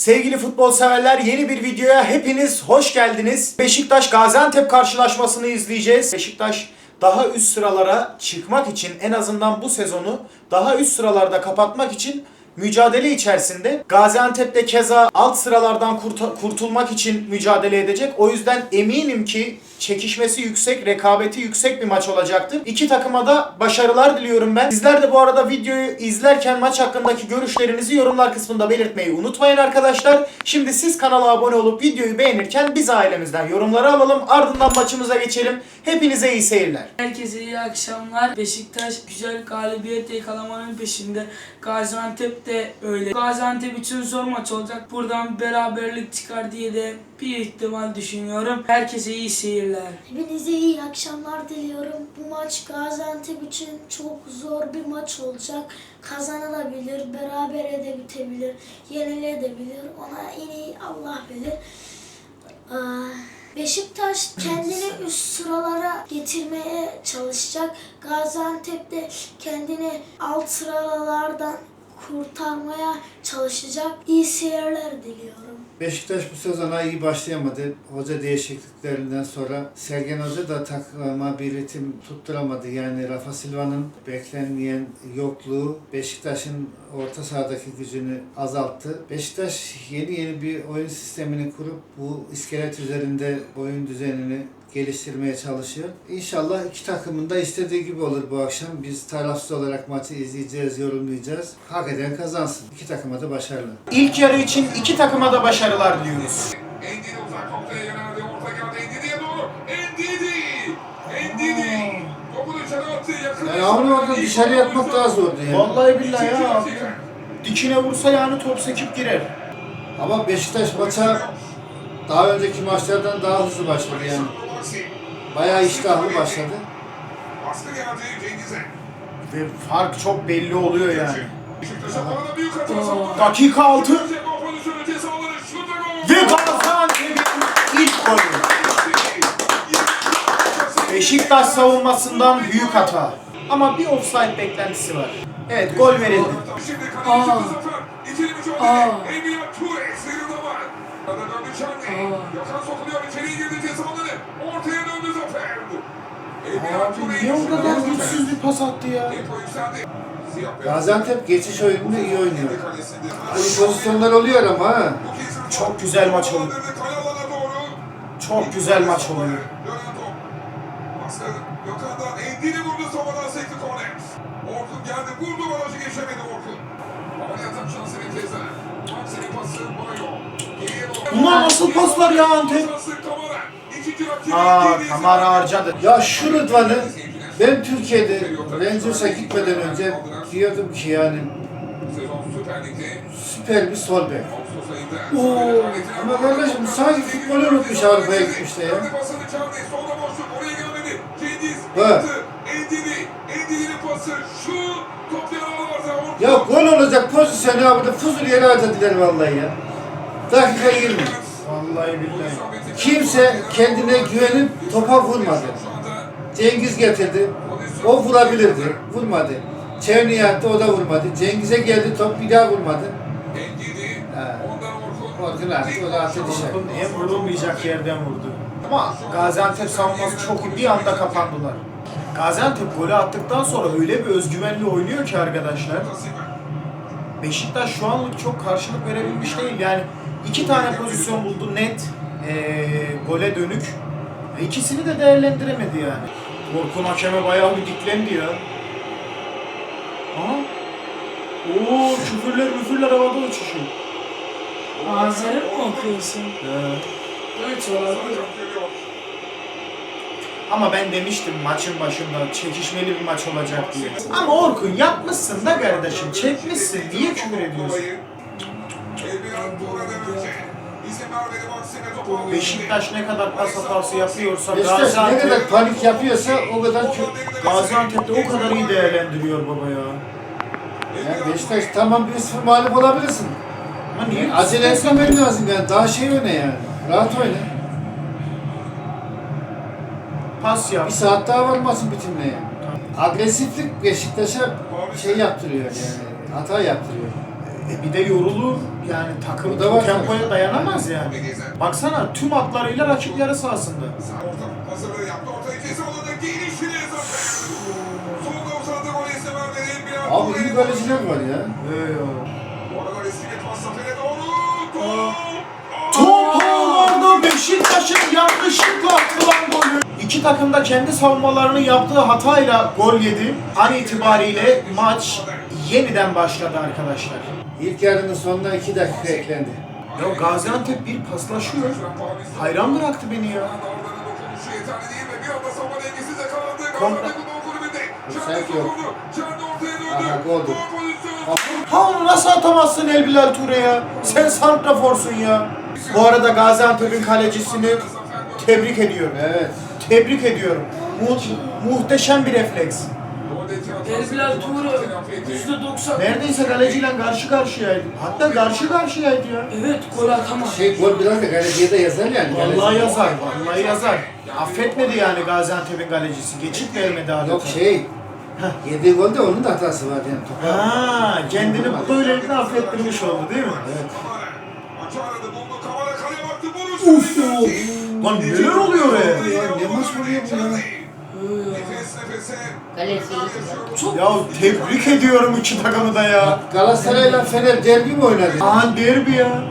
Sevgili futbol severler yeni bir videoya hepiniz hoş geldiniz. Beşiktaş Gaziantep karşılaşmasını izleyeceğiz. Beşiktaş daha üst sıralara çıkmak için en azından bu sezonu daha üst sıralarda kapatmak için mücadele içerisinde. Gaziantep de keza alt sıralardan kurtulmak için mücadele edecek. O yüzden eminim ki çekişmesi yüksek, rekabeti yüksek bir maç olacaktır. İki takıma da başarılar diliyorum ben. Sizler de bu arada videoyu izlerken maç hakkındaki görüşlerinizi yorumlar kısmında belirtmeyi unutmayın arkadaşlar. Şimdi siz kanala abone olup videoyu beğenirken biz ailemizden yorumları alalım. Ardından maçımıza geçelim. Hepinize iyi seyirler. Herkese iyi akşamlar. Beşiktaş güzel galibiyet yakalamanın peşinde. Gaziantep de öyle. Gaziantep için zor maç olacak. Buradan beraberlik çıkar diye de bir ihtimal düşünüyorum. Herkese iyi seyirler. Hepinize iyi akşamlar diliyorum. Bu maç Gaziantep için çok zor bir maç olacak. Kazanılabilir, berabere de bitebilir, yenilebilir. Ona en iyi Allah bilir. Aa, Beşiktaş kendini üst sıralara getirmeye çalışacak. Gaziantep de kendini alt sıralardan kurtarmaya çalışacak. İyi seyirler diliyorum. Beşiktaş bu sezona iyi başlayamadı. Hoca değişikliklerinden sonra Sergen Hoca da takıma bir ritim tutturamadı. Yani Rafa Silva'nın beklenmeyen yokluğu Beşiktaş'ın orta sahadaki gücünü azalttı. Beşiktaş yeni yeni bir oyun sistemini kurup bu iskelet üzerinde oyun düzenini geliştirmeye çalışıyor. İnşallah iki takımın da istediği gibi olur bu akşam. Biz tarafsız olarak maçı izleyeceğiz, yorumlayacağız. Hak eden kazansın. İki takıma da başarılı. İlk yarı için iki takıma da başarılar diliyoruz. Endidi uzak noktaya yöneldi. Orta geldi Endidi'ye doğru. Endidi! Endidi! Topu dışarı attı. Yakın. Yani dışarı atmak daha zordu yani. Vallahi billahi ya. Dikine vursa yani top sekip girer. Ama Beşiktaş maça daha önceki maçlardan daha hızlı başladı yani. Bayağı iştahlı başladı. Baskı geldi Cengiz'e. Ve fark çok belli oluyor yani. Dakika 6 Ceko pozisyonu ceza alanı. Şut ve Gaziantep'in ilk golü. Beşiktaş savunmasından büyük hata. Ama bir offside beklentisi var. Evet gol verildi. Aa. mücadele. Aa. Emiliano Ture. Sıyrılma var. Arada döndü Çarni. Gökhan sokuluyor. İçeriye girdi ceza alanı. Ortaya döndü Zafer. Emiliano Abi niye o kadar güçsüz bir pas attı ya? Gaziantep geçiş oyununu iyi oynuyor. Bu pozisyonlar oluyor ama Çok güzel maç doğru. Çok güzel maç oluyor. Orkun geldi vurdu barajı geçemedi Orkun. Doğru. Bunlar nasıl paslar ya Antep? Aa. Kamara harcadı. Ya şu Rıdvan'ı ben Türkiye'de Rangers'a gitmeden önce diyordum ki yani Süper bir sol bek. Oo, ama kardeşim sanki futbolu unutmuş Avrupa'ya gitmiş de ya. Orkun. Ya gol olacak pozisyonu ya burada fuzul yere harcadılar vallahi ya. Dakika 20. Kimse kendine güvenip topa vurmadı. Cengiz getirdi. O vurabilirdi. Vurmadı. Çevni attı o da vurmadı. Cengiz'e geldi top bir daha vurmadı. Orkun attı o da attı dışarı. Orkun en vurulmayacak yerden vurdu. Ama Gaziantep savunması çok iyi. Bir anda kapandılar. Gaziantep golü attıktan sonra öyle bir özgüvenli oynuyor ki arkadaşlar. Beşiktaş şu anlık çok karşılık verebilmiş değil. Yani iki tane pozisyon buldu net eee gole dönük. E, İkisini de değerlendiremedi yani. Orkun hakeme bayağı bir diklendi ya. Aha. Oo küfürler müfürler havada uçuşuyor. Ağzını mı okuyorsun? Evet olabilir. Ama ben demiştim maçın başında çekişmeli bir maç olacak diye. Ama Orkun yapmışsın da kardeşim çekmişsin. Niye küfür ediyorsun? Beşiktaş ne kadar pas hatası yapıyorsa Beşiktaş ne Gaziantep, kadar panik yapıyorsa o kadar kö- Gaziantep de o kadar iyi değerlendiriyor baba ya. yani Beşiktaş tamam 1-0 mağlup olabilirsin. Ama niye? Acele etmemen lazım yani. Daha şey oyna yani. Rahat oyna. Pas yap. Bir saat daha var maçın bitimine yani. Agresiflik Beşiktaş'a şey yaptırıyor yani. Hata yaptırıyor. E bir de yorulur. yani takım da var. tempoya dayanamaz yani. Baksana tüm atlarıyla rakip yarı sahasında. Hazırlığı yaptı. Ortaya kese alındı. Gelişine. Solda uzadı gol izin vermedi. Bir an Abi iyi kaleciler var ya. Bu arada riskli pas Zafer'e doğru. Top. Top ağlarda Beşiktaş'ın yanlışlıkla atılan golü. İki takım da kendi savunmalarını yaptığı hatayla gol yedi. An itibariyle maç yeniden başladı arkadaşlar. İlk yarının sonuna 2 dakika eklendi. Ya Gaziantep bir paslaşıyor. Hayran bıraktı beni ya. Kontra- Çerni yok. Aha. Gol. Ha onu nasıl atamazsın El Bilal Ture ya? Sen santraforsun ya. Bu arada Gaziantep'in kalecisini tebrik ediyorum. Evet. Tebrik ediyorum. Mu- muhteşem bir refleks. Elbilal Tuğru %90. Neredeyse kaleciyle karşı karşıyaydı. Hatta karşı karşıyaydı ya. Evet gol atamaz. Şey gol biraz da kaleciye de yazar yani. Vallahi yazar, vallahi yazar. Affetmedi yani Gaziantep'in kalecisi. Geçit vermedi adeta. Yok şey. Yediği golde onun da hatası var yani. Topa. Ha, kendini böylelikle affettirmiş oldu değil mi? Evet. Uf, Lan neler oluyor be? Ya ne maç oluyor bu ya? Kalesi Çok Ya tebrik ediyorum iki takımı da ya. Galatasaray'la Fener derbi mi oynadı? Aa derbi ya.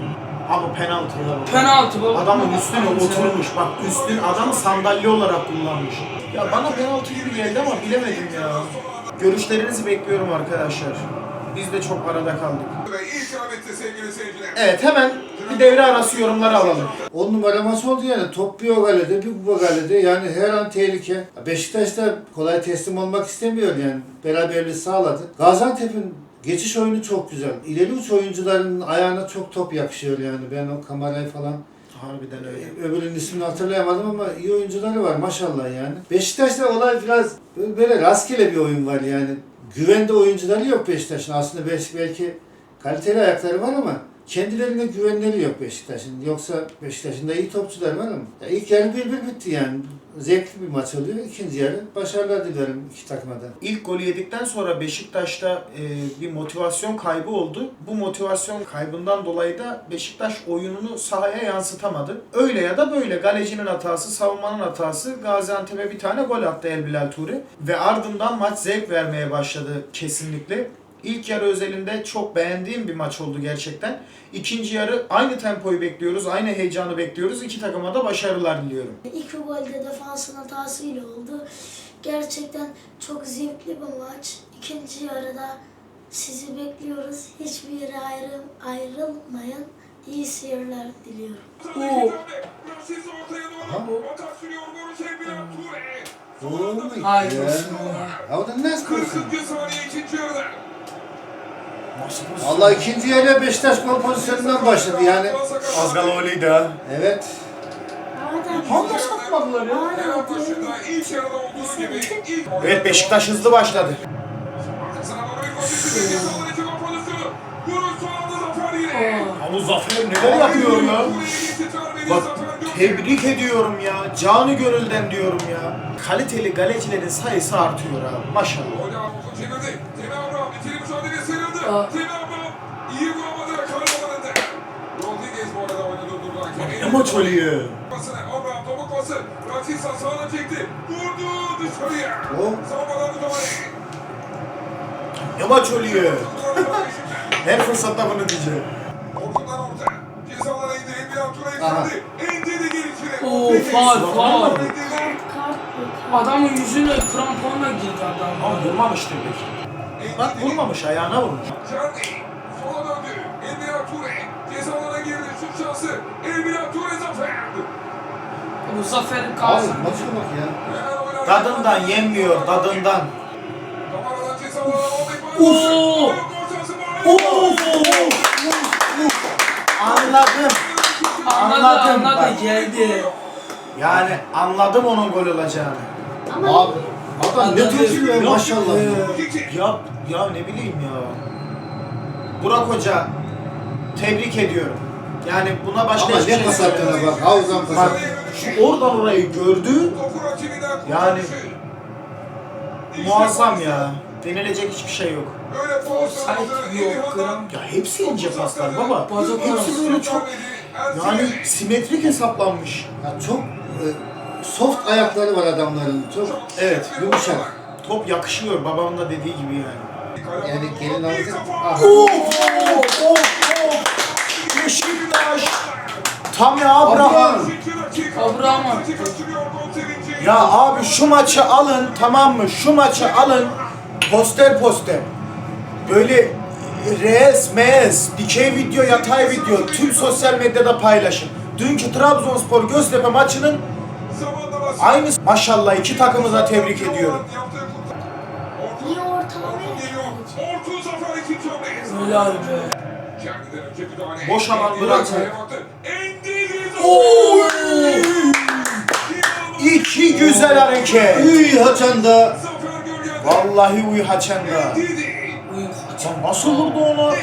Abi penaltı ya. penaltı baba. Adamın üstüne oturmuş. Bak üstün adam sandalye olarak kullanmış. Ya bana penaltı gibi geldi ama bilemedim ya. Görüşlerinizi bekliyorum arkadaşlar. Biz de çok arada kaldık. Evet hemen bir devre arası yorumları alalım. 10 numara maç oldu yani. Top bir o galede, bir bu galede. Yani her an tehlike. Beşiktaş da kolay teslim olmak istemiyor yani. Beraberliği sağladı. Gaziantep'in geçiş oyunu çok güzel. İleri uç oyuncuların ayağına çok top yakışıyor yani. Ben o kamerayı falan Harbiden öyle. öbürünün ismini hatırlayamadım ama iyi oyuncuları var maşallah yani. Beşiktaş'ta olay biraz böyle rastgele bir oyun var yani. Güvende oyuncuları yok Beşiktaş'ın. Aslında belki, kaliteli ayakları var ama kendilerine güvenleri yok Beşiktaş'ın. Yoksa Beşiktaş'ın da iyi topçular var ama. Ya ilk yarı bir bir bitti yani. Zevkli bir maç oluyor. İkinci yarı başarılar dilerim iki takıma da. İlk golü yedikten sonra Beşiktaş'ta e, bir motivasyon kaybı oldu. Bu motivasyon kaybından dolayı da Beşiktaş oyununu sahaya yansıtamadı. Öyle ya da böyle galecinin hatası, savunmanın hatası Gaziantep'e bir tane gol attı El Bilal Turi. Ve ardından maç zevk vermeye başladı kesinlikle. İlk yarı özelinde çok beğendiğim bir maç oldu gerçekten. İkinci yarı aynı tempoyu bekliyoruz, aynı heyecanı bekliyoruz. İki takıma da başarılar diliyorum. İki gol de defansın hatasıyla oldu. Gerçekten çok zevkli bir maç. İkinci yarıda sizi bekliyoruz. Hiçbir yere ayrı, ayrılmayın. İyi seyirler diliyorum. Oo. Aha. doğru. Atak sürüyor. Vuruş Emre Ture. Olur mu? Hayır. Ya. Ya o da ne yapıyorsun? 40. saniye ikinci yarıda. Allah ikinci yarıya Beşiktaş gol pozisyonundan başladı yani. Az öyleydi ha. Evet. Hamle satmadılar ya. Hemen başında ilk yarıda olduğu gibi ilk Evet Beşiktaş hızlı başladı. Ama Zafer neler yapıyor ya? Bak tebrik ediyorum ya. Canı gönülden diyorum ya. Kaliteli galecilerin sayısı artıyor abi. Maşallah. Ne maç oluyor? Pasını Abraham topuk pası. Rakisa sağına çekti. Vurdu dışarıya. O. Savunmadan müdahale. Ne maç oluyor? Her fırsatta bunu diyeceğim. Orkundan orta. Cezalara. Oo. Adamın yüzüne kramponla girdi adam. Ama vurmamıştır belki. Bak vurmamış ayağına vurmuş. Canli sola döndü. Emre Ture cezalara girdi. Şut şansı. Emre Ture zafer. Bu zafer Abi kalsın. maça bak ya. Tadından yenmiyor, tadından. Kamaradan şansı var. Anladım. Anladı Anladım anladı geldi. Yani anladım onun gol olacağını. Ama Abi adam ne tecrübe maşallah. ya. ya, ya ne bileyim ya. Burak Hoca tebrik ediyorum. Yani buna başka Ama hiçbir ne şey pas attığına söylemiyorum. bak. Havuzdan pas Bak attı. şu oradan orayı gördü. Yani muazzam ya. Denilecek hiçbir şey yok. Offside yok, gram. Ya hepsi ince paslar baba. Hepsi böyle çok yani Yani simetrik hesaplanmış. Ya çok e, soft ayakları var adamların. Çok Evet, yumuşak. Top yakışıyor babamın da dediği gibi yani. Yani gelin alacak. Ah, Of of of. Beşiktaş. Tam ya Abraham. Abraham. Ya abi şu maçı alın tamam mı? Şu maçı alın. Poster poster. Böyle res, mes, dikey video, yatay video tüm sosyal medyada paylaşın. Dünkü Trabzonspor Göztepe maçının aynı maşallah iki takımı da tebrik ediyorum. Hamle. Öyle abi be. Boş alan Endidi bırak. içeriye baktı. Endidi. Oy! İki güzel hareket. Üy haçan da Zafer Gölgen. Vallahi uy. Endidi. Uy, nasıl vurdu onu?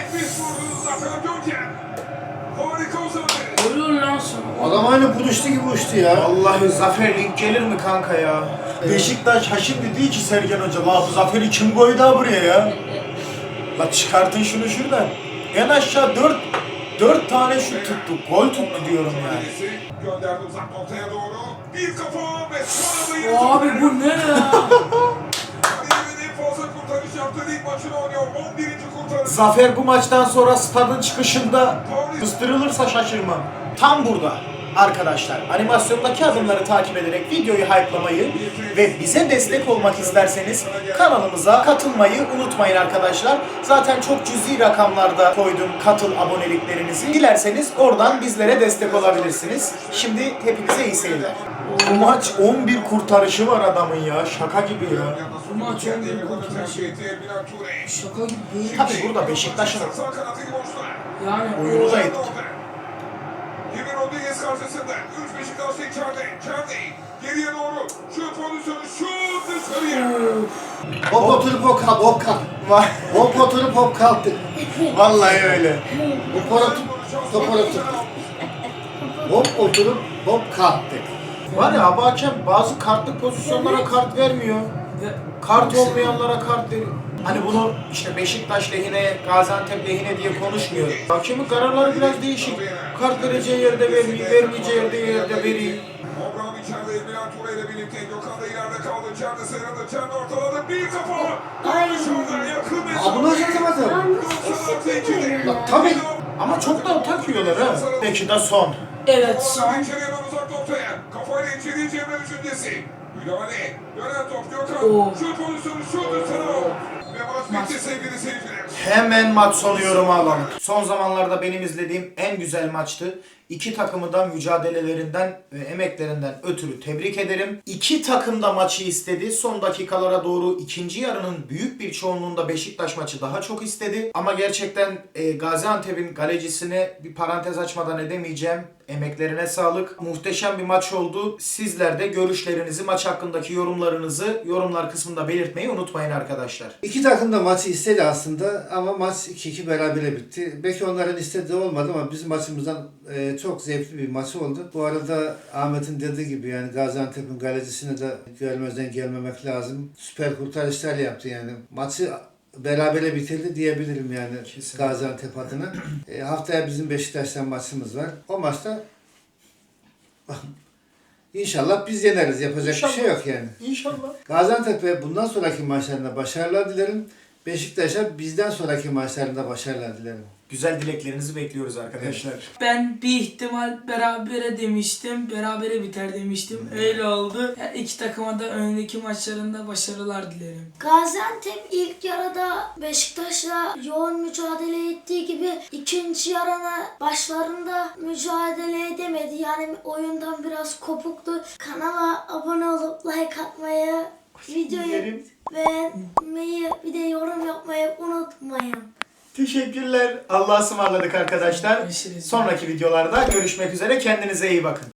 Adam aynı buluştu gibi uçtu ya. Vallahi Zafer Link gelir mi kanka ya? Beşiktaş ha şimdi değil ki Sergen Hoca. La bu Zafer'i kim koydu ha buraya ya? La çıkartın şunu şuradan. En aşağı dört, dört tane şut tuttuk. Gol tuttu diyorum yani. Kalesi Gönderdi uzak noktaya doğru. Bir kafa ve sonra da yine Abi bu ne ya? Kariyerinin en fazla kurtarış yaptığı lig maçını oynuyor. 11. kurtarış. Zafer bu maçtan sonra stadın çıkışında kıstırılırsa şaşırmam. Tam burada arkadaşlar animasyondaki adımları takip ederek videoyu hype'lamayı ve bize destek olmak isterseniz kanalımıza katılmayı unutmayın arkadaşlar. Zaten çok cüzi rakamlarda koydum katıl aboneliklerinizi. Dilerseniz oradan bizlere destek olabilirsiniz. Şimdi hepinize iyi seyirler. Bu maç 11 kurtarışı var adamın ya. Şaka gibi ya. Bu maç Kendi 11 evine kurtarışı. Şaka gibi. Tabii burada Beşiktaş'ın. Yani oyunu da ettik. Karşısında. 3 Beşiktaşlı içeride. Kendi geriye doğru. Şut pozisyonu. Şut dışarıya. Hop oturup hop kalk, hop kalk. Hop oturup hop kalktık. Vallahi öyle. Hop oturup, top oturup. Hop oturup hop kalktık. Var ya Abu Hakem bazı kartlık pozisyonlara kart vermiyor. Ve Kart olmayanlara kart veriyor. Hani bunu işte Beşiktaş lehine, Gaziantep lehine diye konuşmuyor. Hakemin kararları biraz değişik. Kart vereceği yerde vermiyor, vermeyeceği yerde yerde veriyor. Abraham içeride Bilal Ture ile birlikte. Gökhan da ileride kaldı. Çerdi sıyrıldı. Çerdi ortaladı. Bir kafa. Ay. Dışarıda yakın Aa bunu ya. Tabii. Ama çok da takıyorlar ha. Peki de son. evet son. İçeriye doğru uzak noktaya. Kafayla içeriye çevirme düşüncesi. Müdahale. Dönen top Gökhan. Oo. Şut pozisyonu. Şut dışarı. Maç sevgili seyirciler. Hemen maç sonu yorumu alalım. Son zamanlarda benim izlediğim en güzel maçtı. İki takımı da mücadelelerinden ve emeklerinden ötürü tebrik ederim. İki takım da maçı istedi. Son dakikalara doğru ikinci yarının büyük bir çoğunluğunda Beşiktaş maçı daha çok istedi. Ama gerçekten e, Gaziantep'in kalecisine bir parantez açmadan edemeyeceğim. Emeklerine sağlık. Muhteşem bir maç oldu. Sizler de görüşlerinizi, maç hakkındaki yorumlarınızı yorumlar kısmında belirtmeyi unutmayın arkadaşlar. İki takım da maçı istedi aslında ama maç 2-2 berabere bitti. Belki onların istediği olmadı ama bizim maçımızdan e, çok zevkli bir maç oldu. Bu arada Ahmet'in dediği gibi yani Gaziantep'in galecisine de görmezden gelmemek lazım. Süper kurtarışlar yaptı yani. Maçı berabere bitirdi diyebilirim yani Kesinlikle. Gaziantep adına. E, haftaya bizim Beşiktaş'tan maçımız var. O maçta İnşallah biz yeneriz. Yapacak bir şey yok yani. İnşallah. Gaziantep'e bundan sonraki maçlarında başarılar dilerim. Beşiktaş'a bizden sonraki maçlarında başarılar dilerim. Güzel dileklerinizi bekliyoruz arkadaşlar. Ben bir ihtimal berabere demiştim. Berabere biter demiştim. Öyle oldu. Yani iki takıma da önündeki maçlarında başarılar dilerim. Gaziantep ilk yarıda Beşiktaş'la yoğun mücadele ettiği gibi ikinci yarına başlarında mücadele edemedi. Yani oyundan biraz kopuktu. Kanala abone olup like atmayı, videoyu Yerim. beğenmeyi bir de yorum yapmayı unutmayın. Teşekkürler. Allah'a ısmarladık arkadaşlar. Görüşürüz. Sonraki videolarda görüşmek üzere. Kendinize iyi bakın.